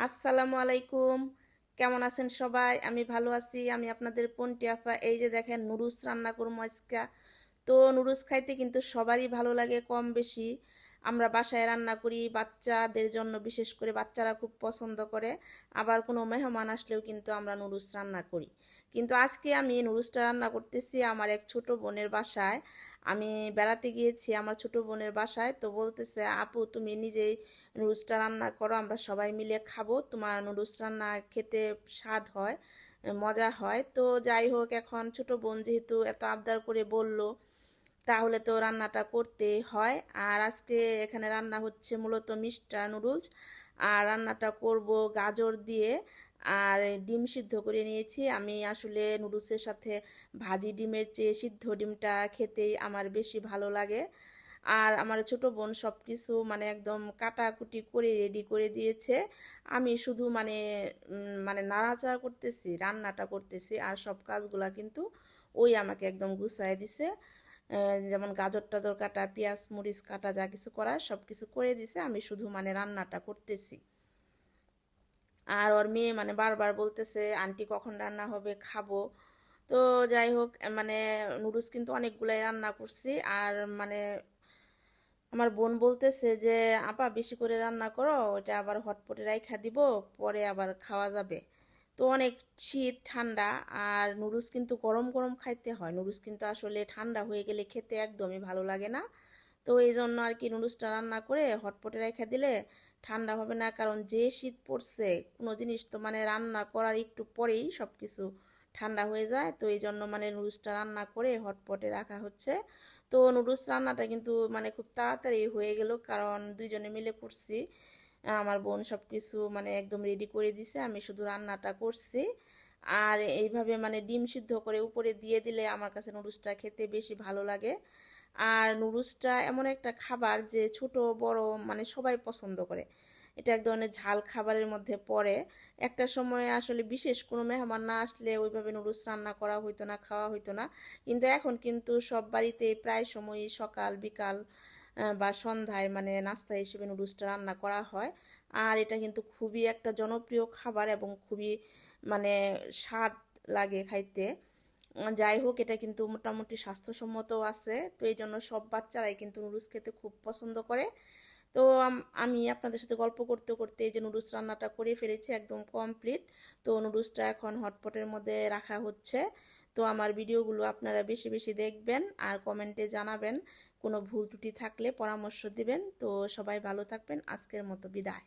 আসসালামু আলাইকুম। কেমন আছেন সবাই? আমি ভালো আছি। আমি আপনাদের পন্টি আপা এই যে দেখেন নুরুস রান্না করব আজকা। তো নুরুস খাইতে কিন্তু সবারই ভালো লাগে কম বেশি। আমরা বাসায় রান্না করি, বাচ্চাদের জন্য বিশেষ করে বাচ্চারা খুব পছন্দ করে। আবার কোনো মেহমান আসলেও কিন্তু আমরা নুডলস রান্না করি। কিন্তু আজকে আমি নুডলসটা রান্না করতেছি আমার এক ছোট বোনের বাসায়। আমি বেড়াতে গিয়েছি আমার ছোট বোনের বাসায়, তো বলতেছে, আপু, তুমি নিজেই নুডলসটা রান্না করো, আমরা সবাই মিলে খাব। তোমার নুডলস রান্না খেতে স্বাদ হয়, মজা হয়। তো যাই হোক, এখন ছোট বোন যেহেতু এত আবদার করে বলল তাহলে তো রান্নাটা করতে হয়। আর আজকে এখানে রান্না হচ্ছে মূলত মিষ্টা নুডলস। আর রান্নাটা করব গাজর দিয়ে। আর ডিম সিদ্ধ করে নিয়েছি। আমি আসলে নুডলসের সাথে ভাজি ডিমের চেয়ে সিদ্ধ ডিমটা খেতেই আমার বেশি ভালো লাগে। আর আমার ছোট বোন সব কিছু মানে একদম কাটাকুটি করে রেডি করে দিয়েছে। আমি শুধু মানে মানে নাড়াচাড়া করতেছি, রান্নাটা করতেছি। আর সব কাজগুলা কিন্তু ওই আমাকে একদম গুছায় দিছে। যেমন গাজর টাজর কাটা, পেঁয়াজ, মরিচ কাটা, যা কিছু করা সব কিছু করে দিছে। আমি শুধু মানে রান্নাটা করতেছি। আর ওর মেয়ে মানে বারবার বলতেছে, আন্টি, কখন রান্না হবে? খাব। তো যাই হোক মানে নুডলস কিন্তু অনেকগুলাই রান্না করছি। আর মানে আমার বোন বলতেছে যে, আপা, বেশি করে রান্না করো ওটা আবার হটপটে রাইখা দিব, পরে আবার খাওয়া যাবে। তো অনেক শীত, ঠান্ডা আর নুডলস কিন্তু গরম গরম খাইতে হয়। নুডলস কিন্তু আসলে ঠান্ডা হয়ে গেলে খেতে একদমই ভালো লাগে না। তো এই জন্য আর কি নুডলসটা রান্না করে হটপটে রেখে দিলে ঠান্ডা হবে না। কারণ যে শীত পড়ছে, কোনো জিনিস তো মানে রান্না করার একটু পরেই সব কিছু ঠান্ডা হয়ে যায়। তো এই জন্য মানে নুডলসটা রান্না করে হটপটে রাখা হচ্ছে। তো নুডলস রান্নাটা কিন্তু মানে খুব তাড়াতাড়ি হয়ে গেল। কারণ দুইজনে মিলে করছি। আমার বোন সব কিছু মানে একদম রেডি করে দিছে, আমি শুধু রান্নাটা করছি। আর এইভাবে মানে ডিম সিদ্ধ করে উপরে দিয়ে দিলে আমার কাছে নুডলসটা খেতে বেশি ভালো লাগে। আর নুডলসটা এমন একটা খাবার যে ছোট, বড় মানে সবাই পছন্দ করে। এটা এক ধরনের ঝাল খাবারের মধ্যে পড়ে। একটা সময় আসলে বিশেষ কোনো মেহমান না আসলে ওইভাবে নুডলস রান্না করা হইতো না, খাওয়া হইতো না। কিন্তু এখন কিন্তু সব বাড়িতে প্রায় সময়ই সকাল, বিকাল বা সন্ধ্যায় মানে নাস্তা হিসেবে নুডলসটা রান্না করা হয়। আর এটা কিন্তু খুবই একটা জনপ্রিয় খাবার এবং খুবই মানে স্বাদ লাগে খাইতে। যাই হোক, এটা কিন্তু মোটামুটি স্বাস্থ্যসম্মতও আছে। তো এই জন্য সব বাচ্চারাই কিন্তু নুডলস খেতে খুব পছন্দ করে। তো আমি আপনাদের সাথে গল্প করতে করতে এই যে নুডলস রান্নাটা করে ফেলেছি একদম কমপ্লিট। তো নুডলসটা এখন হটপটের মধ্যে রাখা হচ্ছে। তো আমার ভিডিওগুলো আপনারা বেশি বেশি দেখবেন আর কমেন্টে জানাবেন। কোনো ভুল ত্রুটি থাকলে পরামর্শ দিবেন। তো সবাই ভালো থাকবেন। আজকের মতো বিদায়।